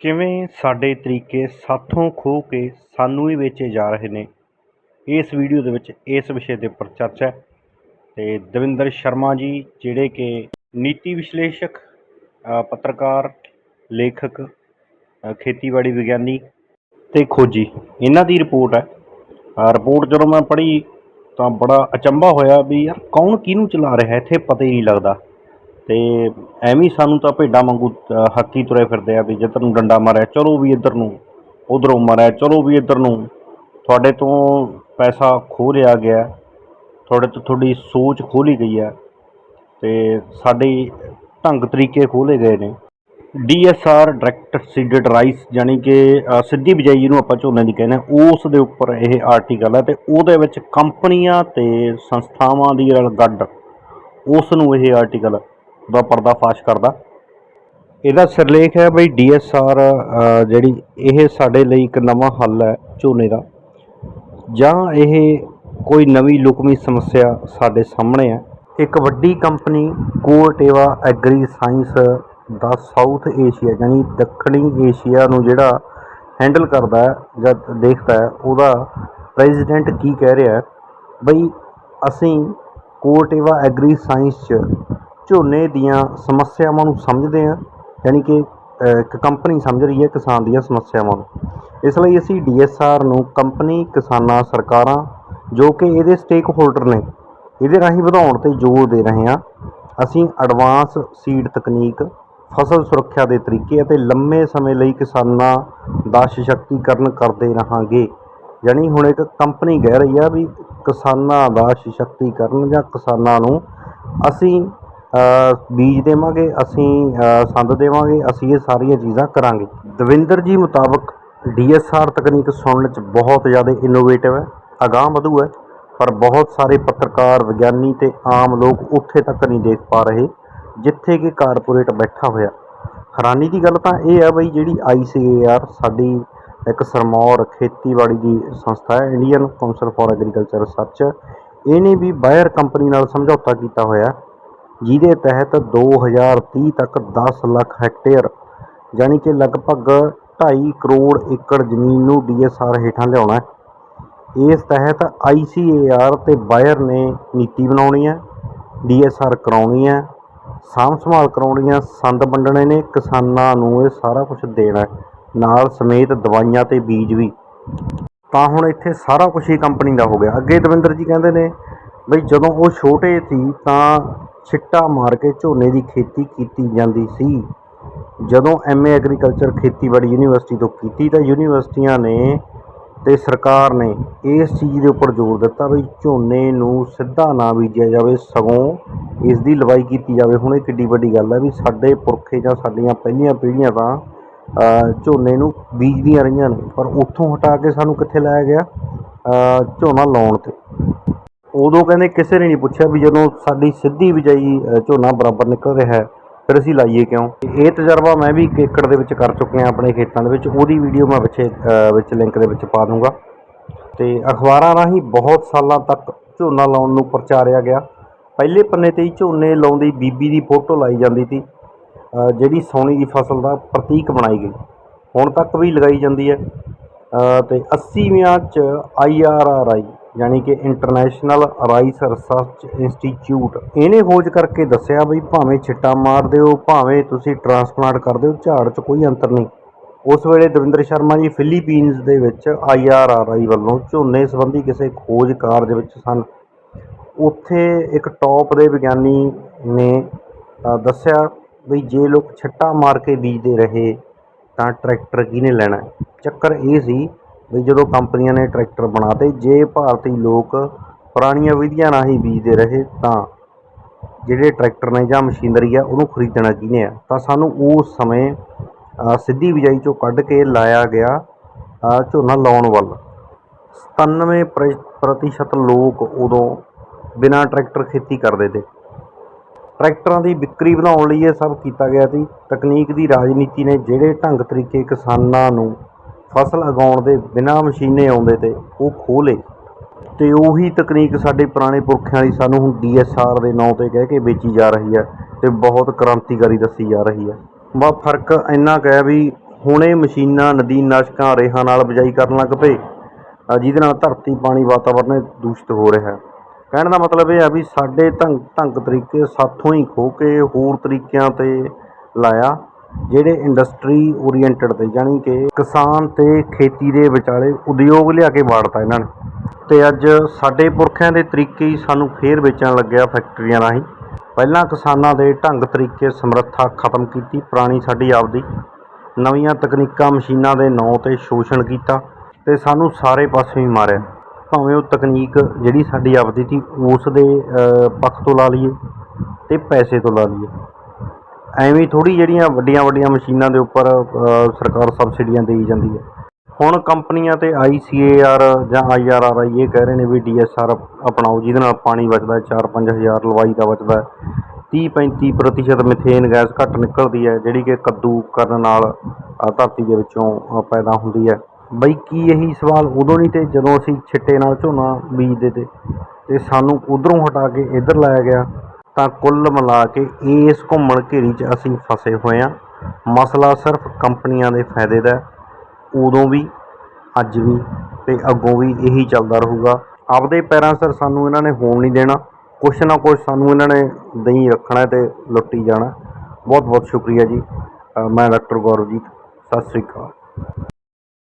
ਕਿਵੇਂ ਸਾਡੇ ਤਰੀਕੇ ਸਾਥੋਂ ਖੋਹ ਕੇ ਸਾਨੂੰ ਹੀ ਵੇਚੇ ਜਾ ਰਹੇ ਨੇ? ਇਸ ਵੀਡੀਓ ਦੇ ਵਿੱਚ ਇਸ ਵਿਸ਼ੇ ਦੇ ਉੱਪਰ ਚਰਚਾ ਹੈ। ਤੇ ਦਵਿੰਦਰ ਸ਼ਰਮਾ ਜੀ, ਜਿਹੜੇ ਕਿ ਨੀਤੀ ਵਿਸ਼ਲੇਸ਼ਕ ਪੱਤਰਕਾਰ, ਲੇਖਕ ਖੇਤੀਬਾੜੀ ਵਿਗਿਆਨੀ ਤੇ ਖੋਜੀ, ਇਹਨਾਂ ਦੀ ਰਿਪੋਰਟ ਹੈ। ਰਿਪੋਰਟ ਜਦੋਂ ਮੈਂ ਪੜ੍ਹੀ ਤਾਂ ਬੜਾ ਅਚੰਭਾ ਹੋਇਆ ਵੀ ਯਾਰ ਕੌਣ ਕਿਹਨੂੰ ਚਲਾ ਰਿਹਾ, ਇੱਥੇ ਪਤਾ ਹੀ ਨਹੀਂ ਲੱਗਦਾ। ਤੇ ਐਵੇਂ ਸਾਨੂੰ ਤਾਂ ਭੇਡਾਂ ਵਾਂਗੂ ਅ, ਤੁਰੇ ਫਿਰਦੇ ਆ ਵੀ ਜਿੱਧਰ ਨੂੰ ਡੰਡਾ ਮਾਰਿਆ ਚਲੋ ਵੀ ਇੱਧਰ ਨੂੰ ਉਧਰੋਂ ਮਾਰਿਆ ਚਲੋ ਵੀ ਇੱਧਰ ਨੂੰ। ਤੁਹਾਡੇ ਤੋਂ ਪੈਸਾ ਖੋਹ ਲਿਆ ਗਿਆ ਤੁਹਾਡੇ ਤੋਂ ਤੁਹਾਡੀ ਸੋਚ ਖੋਲੀ ਗਈ ਹੈ ਤੇ ਸਾਡੇ ਢੰਗ ਤਰੀਕੇ ਖੋਲੇ ਗਏ ਨੇ। ਡੀਐਸਆਰ ਡਾਇਰੈਕਟ ਸੀਡਡ ਰਾਈਸ ਯਾਨੀ ਕਿ ਸਿੱਧੀ ਬਿਜਾਈ ਜਿਹਨੂੰ ਆਪਾਂ ਝੋਨੇ ਦੀ ਕਹਿੰਦੇ ਹਾਂ ਉਸ ਦੇ ਉੱਪਰ ਇਹ ਆਰਟੀਕਲ ਹੈ ਤੇ ਉਹਦੇ ਵਿੱਚ ਕੰਪਨੀਆਂ ਤੇ ਸੰਸਥਾਵਾਂ ਦੀ ਗੱਡ ਉਸ ਨੂੰ ਇਹ ਆਰਟੀਕਲ ਦਾ ਪਰਦਾਫਾਸ਼ ਕਰਦਾ। ਇਹਦਾ ਸਿਰਲੇਖ ਹੈ ਬਈ ਡੀਐਸਆਰ ਜਿਹੜੀ ਇਹ ਸਾਡੇ ਲਈ ਇੱਕ ਨਵਾਂ ਹੱਲ ਹੈ ਝੋਨੇ ਦਾ। ਜਾਂ ਇਹ ਕੋਈ ਨਵੀਂ ਲੁਕਵੀਂ ਸਮੱਸਿਆ ਸਾਡੇ ਸਾਹਮਣੇ ਹੈ। ਇੱਕ ਵੱਡੀ ਕੰਪਨੀ ਕੋਰਟੇਵਾ ਐਗਰੀ ਸਾਇੰਸ ਦਾ ਸਾਊਥ ਏਸ਼ੀਆ ਯਾਨੀ ਦੱਖਣੀ ਏਸ਼ੀਆ ਨੂੰ ਜਿਹੜਾ ਹੈਂਡਲ ਕਰਦਾ ਹੈ ਜਾਂ ਦੇਖਦਾ ਹੈ, ਉਹਦਾ ਪ੍ਰੈਜ਼ੀਡੈਂਟ ਕੀ ਕਹਿ ਰਿਹਾ ਹੈ? ਬਈ ਅਸੀਂ ਕੋਰਟੇਵਾ ਐਗਰੀ ਸਾਇੰਸ 'ਚ ਝੋਨੇ ਦੀਆਂ ਸਮੱਸਿਆਵਾਂ ਨੂੰ ਸਮਝਦੇ ਹਾਂ, ਯਾਨੀ ਕਿ ਇੱਕ ਕੰਪਨੀ ਸਮਝ ਰਹੀ ਹੈ ਕਿਸਾਨ ਦੀਆਂ ਸਮੱਸਿਆਵਾਂ ਨੂੰ। ਇਸ ਲਈ ਅਸੀਂ ਡੀ ਐੱਸ ਆਰ ਨੂੰ ਕੰਪਨੀ ਕਿਸਾਨਾਂ ਸਰਕਾਰਾਂ, ਜੋ ਕਿ ਇਹਦੇ ਸਟੇਕ ਹੋਲਡਰ ਨੇ, ਇਹਦੇ ਰਾਹੀਂ ਵਧਾਉਣ ਤੇ ਜ਼ੋਰ ਦੇ ਰਹੇ ਹਾਂ। ਅਸੀਂ ਐਡਵਾਂਸ ਸੀਡ ਤਕਨੀਕ, ਫਸਲ ਸੁਰੱਖਿਆ ਦੇ ਤਰੀਕੇ ਅਤੇ ਲੰਮੇ ਸਮੇਂ ਲਈ ਕਿਸਾਨਾਂ ਦਾ ਸਸ਼ਕਤੀਕਰਨ ਕਰਦੇ ਰਹਾਂਗੇ। ਯਾਨੀ ਹੁਣ ਇੱਕ ਕੰਪਨੀ ਕਹਿ ਰਹੀ ਆ ਵੀ ਕਿਸਾਨਾਂ ਦਾ ਸਸ਼ਕਤੀਕਰਨ ਜਾਂ ਕਿਸਾਨਾਂ ਨੂੰ ਅਸੀਂ ਬੀਜ ਦੇਵਾਂਗੇ, ਅਸੀਂ ਸੰਦ ਦੇਵਾਂਗੇ, ਅਸੀਂ ਇਹ ਸਾਰੀਆਂ ਚੀਜ਼ਾਂ ਕਰਾਂਗੇ। ਦਵਿੰਦਰ ਜੀ ਮੁਤਾਬਕ ਡੀਐਸਆਰ ਤਕਨੀਕ ਸੁਣਨ ਚ ਬਹੁਤ ਜ਼ਿਆਦਾ ਇਨੋਵੇਟਿਵ ਹੈ, ਅਗਾਂਹ ਵਧੂ ਹੈ, ਪਰ ਬਹੁਤ ਸਾਰੇ ਪੱਤਰਕਾਰ, ਵਿਗਿਆਨੀ ਤੇ ਆਮ ਲੋਕ ਉੱਥੇ ਤੱਕ ਨਹੀਂ ਦੇਖ ਪਾ ਰਹੇ, ਜਿੱਥੇ ਕਿ ਕਾਰਪੋਰੇਟ ਬੈਠਾ ਹੋਇਆ। ਹੈਰਾਨੀ ਦੀ ਗੱਲ ਤਾਂ ਇਹ ਹੈ ਬਈ, ਜਿਹੜੀ ਆਈਸੀਏਆਰ ਸਾਡੀ ਇੱਕ ਸਰਮੌਰ ਖੇਤੀਬਾੜੀ ਦੀ ਸੰਸਥਾ ਹੈ, Indian council for agriculture research, ਇਹਨੇ ਵੀ ਬਾਇਰ ਕੰਪਨੀ ਨਾਲ ਸਮਝੌਤਾ ਕੀਤਾ ਹੋਇਆ। ਜਿਹਦੇ ਤਹਿਤ 2030 ਤੱਕ ਦਸ ਲੱਖ ਹੈਕਟੇਅਰ, ਯਾਨੀ ਕਿ ਲਗਭਗ ਢਾਈ ਕਰੋੜ ਏਕੜ ਜ਼ਮੀਨ ਨੂੰ ਡੀਐਸਆਰ ਹੇਠਾਂ ਲਿਆਉਣਾ ਇਸ ਤਹਿਤ ਆਈਸੀਏਆਰ ਤੇ ਬਾਇਰ ਨੇ ਨੀਤੀ ਬਣਾਉਣੀ ਹੈ ਡੀਐਸਆਰ ਕਰਾਉਣੀ ਹੈ, ਸਾਂਭ ਸੰਭਾਲ ਕਰਾਉਣੀ ਹੈ, ਸੰਦ ਵੰਡਣੇ ਨੇ, ਕਿਸਾਨਾਂ ਨੂੰ ਇਹ ਸਾਰਾ ਕੁਝ ਦੇਣਾ ਨਾਲ ਸਮੇਤ ਦਵਾਈਆਂ ਤੇ ਬੀਜ ਵੀ। ਤਾਂ ਹੁਣ ਇੱਥੇ ਸਾਰਾ ਕੁਝ ਹੀ ਕੰਪਨੀ ਦਾ ਹੋ ਗਿਆ। ਅੱਗੇ ਦਵਿੰਦਰ ਜੀ ਕਹਿੰਦੇ ਨੇ, ਬਈ ਜਦੋਂ ਉਹ ਛੋਟੇ ਸੀ ਤਾਂ ਛਿੱਟਾ ਮਾਰ ਕੇ ਝੋਨੇ ਦੀ ਖੇਤੀ ਕੀਤੀ ਜਾਂਦੀ ਸੀ। ਜਦੋਂ ਐਮਏ ਐਗਰੀਕਲਚਰ ਖੇਤੀਬਾੜੀ ਯੂਨੀਵਰਸਿਟੀ ਤੋਂ ਕੀਤੀ ਤਾਂ ਯੂਨੀਵਰਸਿਟੀਆਂ ਨੇ ਤੇ ਸਰਕਾਰ ਨੇ ਇਸ ਚੀਜ਼ ਦੇ ਉੱਪਰ ਜ਼ੋਰ ਦਿੱਤਾ ਵੀ ਝੋਨੇ ਨੂੰ ਸਿੱਧਾ ਨਾ ਬੀਜਿਆ ਜਾਵੇ, ਸਗੋਂ ਇਸ ਦੀ ਲਵਾਈ ਕੀਤੀ ਜਾਵੇ। ਹੁਣ ਇਹ ਕਿੱਡੀ ਵੱਡੀ ਗੱਲ ਹੈ ਵੀ ਸਾਡੇ ਪੁਰਖੇ ਜਾਂ ਸਾਡੀਆਂ ਪਹਿਲੀਆਂ ਪੀੜ੍ਹੀਆਂ ਤਾਂ ਝੋਨੇ ਨੂੰ ਬੀਜਦੀਆਂ ਰਹੀਆਂ ਨੇ, ਪਰ ਉੱਥੋਂ ਹਟਾ ਕੇ ਸਾਨੂੰ ਕਿੱਥੇ ਲਾਇਆ ਗਿਆ? ਝੋਨਾ ਲਾਉਣ ਤੇ। ਉਦੋਂ ਕਹਿੰਦੇ ਕਿਸੇ ਨੇ ਨਹੀਂ ਪੁੱਛਿਆ ਵੀ ਜਦੋਂ ਸਾਡੀ ਸਿੱਧੀ ਬਿਜਾਈ ਅ, ਝੋਨਾ ਬਰਾਬਰ ਨਿਕਲ ਰਿਹਾ ਹੈ ਫਿਰ ਅਸੀਂ ਲਾਈਏ ਕਿਉਂ? ਇਹ ਤਜਰਬਾ ਮੈਂ ਵੀ ਇੱਕ ਏਕੜ ਦੇ ਵਿੱਚ ਕਰ ਚੁੱਕਿਆ ਆਪਣੇ ਖੇਤਾਂ ਦੇ ਵਿੱਚ ਉਹਦੀ ਵੀਡੀਓ ਮੈਂ ਪਿੱਛੇ ਅ, ਵਿੱਚ ਲਿੰਕ ਦੇ ਵਿੱਚ ਪਾ ਦੂੰਗਾ। ਤੇ ਅਖਬਾਰਾਂ ਰਾਹੀਂ ਬਹੁਤ ਸਾਲਾਂ ਤੱਕ ਝੋਨਾ ਲਾਉਣ ਨੂੰ ਪ੍ਰਚਾਰਿਆ ਗਿਆ। ਪਹਿਲੇ ਪੰਨੇ ਤੇ ਹੀ ਝੋਨੇ ਲਾਉਂਦੀ ਬੀਬੀ ਦੀ ਫੋਟੋ ਲਾਈ ਜਾਂਦੀ ਸੀ ਅ, ਜਿਹੜੀ ਸੋਨੀ ਦੀ ਫਸਲ ਦਾ ਪ੍ਰਤੀਕ ਬਣਾਈ ਗਈ। ਹੁਣ ਤੱਕ ਵੀ ਲਗਾਈ ਜਾਂਦੀ ਹੈ। ਅ, ਤੇ 80ਵਿਆਂ ਚ ਆਈ। ਯਾਨੀ ਕਿ ਇੰਟਰਨੈਸ਼ਨਲ ਰਾਈਸ ਰਿਸਰਚ ਇੰਸਟੀਚਿਊਟ। ਇਹਨੇ ਖੋਜ ਕਰਕੇ ਦੱਸਿਆ ਵੀ ਭਾਵੇਂ ਛਿੱਟਾ ਮਾਰ ਦਿਓ, ਭਾਵੇਂ ਤੁਸੀਂ ਟਰਾਂਸਪਲਾਂਟ ਕਰ ਦਿਓ, ਝਾੜ 'ਚ ਕੋਈ ਅੰਤਰ ਨਹੀਂ। ਉਸ ਵੇਲੇ ਦਵਿੰਦਰ ਸ਼ਰਮਾ ਜੀ ਫਿਲੀਪੀਨਜ਼ ਦੇ ਵਿੱਚ ਆਈਆਰਆਰਆਈ ਵੱਲੋਂ ਝੋਨੇ ਸੰਬੰਧੀ ਕਿਸੇ ਖੋਜ ਕਾਰਜ ਵਿੱਚ ਸਨ। ਉੱਥੇ ਇੱਕ ਟੌਪ ਦੇ ਵਿਗਿਆਨੀ ਨੇ ਦੱਸਿਆ ਵੀ ਜੇ ਲੋਕ ਛੱਟਾ ਮਾਰ ਕੇ ਬੀਜਦੇ ਰਹੇ ਤਾਂ ਟਰੈਕਟਰ ਕਿਹਨੇ ਲੈਣਾ? ਚੱਕਰ ਇਹ ਸੀ ਵੀ ਜਦੋਂ ਕੰਪਨੀਆਂ ਨੇ ਟਰੈਕਟਰ ਬਣਾਤੇ ਜੇ ਭਾਰਤੀ ਲੋਕ ਪੁਰਾਣੀਆਂ ਵਿਧੀਆਂ ਨਾਲ ਹੀ ਬੀਜਦੇ ਰਹੇ ਤਾਂ ਜਿਹੜੇ ਟਰੈਕਟਰ ਨੇ ਜਾਂ ਮਸ਼ੀਨਰੀ ਆ, ਉਹਨੂੰ ਖਰੀਦਣਾ ਕਿਹਨੇ ਆ? ਤਾਂ ਸਾਨੂੰ ਉਸ ਸਮੇਂ ਸਿੱਧੀ ਬਿਜਾਈ ਚੋਂ ਕੱਢ ਕੇ ਲਾਇਆ ਗਿਆ ਝੋਨਾ ਲਾਉਣ ਵੱਲ। 97 ਪ੍ਰ- ਪ੍ਰਤੀਸ਼ਤ ਲੋਕ ਉਦੋਂ ਬਿਨਾਂ ਟਰੈਕਟਰ ਖੇਤੀ ਕਰਦੇ ਤੇ। ਟਰੈਕਟਰਾਂ ਦੀ ਵਿਕਰੀ ਵਧਾਉਣ ਲਈ ਇਹ ਸਭ ਕੀਤਾ ਗਿਆ ਸੀ। ਤਕਨੀਕ ਦੀ ਰਾਜਨੀਤੀ ਨੇ ਜਿਹੜੇ ਢੰਗ ਤਰੀਕੇ ਕਿਸਾਨਾਂ ਨੂੰ ਫਸਲ ਉਗਾਉਣ ਦੇ ਬਿਨਾਂ ਮਸ਼ੀਨੇ ਆਉਂਦੇ ਤੇ ਉਹ ਖੋਹ ਲਏ ਤੇ ਉਹੀ ਤਕਨੀਕ ਸਾਡੇ ਪੁਰਾਣੇ ਪੁਰਖਿਆਂ ਦੀ ਸਾਨੂੰ ਹੁਣ ਡੀਐਸਆਰ ਦੇ ਨਾਂ ਤੇ ਕਹਿ ਕੇ ਵੇਚੀ ਜਾ ਰਹੀ ਹੈ ਤੇ ਬਹੁਤ ਕ੍ਰਾਂਤੀਕਾਰੀ ਦੱਸੀ ਜਾ ਰਹੀ ਹੈ। ਬਸ ਫ਼ਰਕ ਇੰਨਾ ਕੁ ਹੈ ਵੀ ਹੁਣੇ ਮਸ਼ੀਨਾਂ, ਨਦੀ ਨਾਸ਼ਕਾਂ, ਰੇਹਾਂ ਨਾਲ ਬਿਜਾਈ ਕਰਨ ਲੱਗ ਪਏ। ਜਿਹਦੇ ਨਾਲ ਧਰਤੀ, ਪਾਣੀ, ਵਾਤਾਵਰਨ ਦੂਸ਼ਿਤ ਹੋ ਰਿਹਾ ਹੈ। ਕਹਿਣ ਦਾ ਮਤਲਬ ਇਹ ਆ ਵੀ ਸਾਡੇ ਢੰਗ ਢੰਗ ਤਰੀਕੇ ਸਾਥੋਂ ਹੀ ਖੋ ਕੇ ਹੋਰ ਤਰੀਕਿਆਂ ਤੇ ਲਾਇਆ। ਜਿਹੜੇ ਇੰਡਸਟਰੀ ਓਰੀਐਂਟਡ ਤੇ, ਜਾਣੀ ਕਿ ਕਿਸਾਨ ਤੇ ਖੇਤੀ ਦੇ ਵਿਚਾਲੇ ਉਦਯੋਗ ਲਿਆ ਕੇ ਵਾੜਤਾ ਇਹਨਾਂ ਨੇ। ਤੇ ਅੱਜ ਸਾਡੇ ਪੁਰਖਿਆਂ ਦੇ ਤਰੀਕੇ ਹੀ ਸਾਨੂੰ ਫੇਰ ਵੇਚਣ ਲੱਗਿਆ ਫੈਕਟਰੀਆਂ ਰਾਹੀਂ। ਪਹਿਲਾਂ ਕਿਸਾਨਾਂ ਦੇ ਢੰਗ ਤਰੀਕੇ ਸਮਰੱਥਾ ਖਤਮ ਕੀਤੀ ਪੁਰਾਣੀ ਸਾਡੀ ਆਪਦੀ। ਨਵੀਆਂ ਤਕਨੀਕਾਂ ਮਸ਼ੀਨਾਂ ਦੇ ਨਾਂ ਤੇ ਸ਼ੋਸ਼ਣ ਕੀਤਾ ਤੇ ਸਾਨੂੰ ਸਾਰੇ ਪਾਸੇ ਹੀ ਮਾਰਿਆ। ਭਾਵੇਂ ਉਹ ਤਕਨੀਕ ਜਿਹੜੀ ਸਾਡੀ ਆਪਦੀ ਸੀ, ਉਸ ਦੇ ਪੱਖ ਤੋਂ ਲਾ ਲਈਏ ਤੇ ਪੈਸੇ ਤੋਂ ਲਾ ਲਈਏ। ਐਵੇਂ ਥੋੜੀ ਜਿਹੜੀਆਂ ਵੱਡੀਆਂ ਵੱਡੀਆਂ ਮਸ਼ੀਨਾਂ ਦੇ ਉੱਪਰ ਸਰਕਾਰ ਸਬਸਿਡੀਆਂ ਦੇਈ ਜਾਂਦੀ ਹੈ। ਹੁਣ ਕੰਪਨੀਆਂ ਤੇ ਆਈਸੀਏਆਰ ਜਾਂ ਆਈਆਰਆਰਆਈ ਇਹ ਕਹਿ ਰਹੇ ਨੇ ਵੀ ਡੀਐਸਆਰ ਅਪਣਾਓ, ਜਿਹਦੇ ਨਾਲ ਪਾਣੀ ਬਚਦਾ 4-5000 ਲਵਾਈ ਦਾ ਬਚਦਾ 30-35% ਪ੍ਰਤੀਸ਼ਤ ਮਿਥੇਨ ਗੈਸ ਘੱਟ ਨਿਕਲਦੀ ਹੈ, ਜਿਹੜੀ ਕਿ ਕੱਦੂ ਕਰਨ ਨਾਲ ਧਰਤੀ ਦੇ ਵਿੱਚੋਂ ਪੈਦਾ ਹੁੰਦੀ ਹੈ। ਬਈ ਕੀ ਇਹੀ ਸਵਾਲ ਉਦੋਂ ਨਹੀਂ ਤੇ ਜਦੋਂ ਅਸੀਂ ਛਿੱਟੇ ਨਾਲ ਝੋਨਾ ਬੀਜਦੇ ਤੇ ਤੇ ਸਾਨੂੰ ਉਧਰੋਂ ਹਟਾ ਕੇ ਇੱਧਰ ਲਾਇਆ ਗਿਆ? ਤਾਂ ਕੁੱਲ ਮਿਲਾ ਕੇ ਇਸ ਘੁੰਮਣ ਘੇਰੀ 'ਚ ਅਸੀਂ ਫਸੇ ਹੋਏ ਹਾਂ। ਮਸਲਾ ਸਿਰਫ ਕੰਪਨੀਆਂ ਦੇ ਫਾਇਦੇ ਦਾ ਉਦੋਂ ਵੀ, ਅੱਜ ਵੀ ਅਤੇ ਅੱਗੋਂ ਵੀ ਇਹੀ ਚੱਲਦਾ ਰਹੂਗਾ। ਆਪਦੇ ਪੈਰਾਂ ਸਿਰ ਸਾਨੂੰ ਇਹਨਾਂ ਨੇ ਹੋਣ ਨਹੀਂ ਦੇਣਾ। ਕੁਛ ਨਾ ਕੁਛ ਸਾਨੂੰ ਇਹਨਾਂ ਨੇ ਦਹੀਂ ਰੱਖਣਾ ਅਤੇ ਲੁੱਟੀ ਜਾਣਾ। ਬਹੁਤ ਬਹੁਤ ਸ਼ੁਕਰੀਆ ਜੀ। ਮੈਂ ਡਾਕਟਰ ਗੌਰਵਜੀਤ। ਸਤਿ ਸ੍ਰੀ ਅਕਾਲ।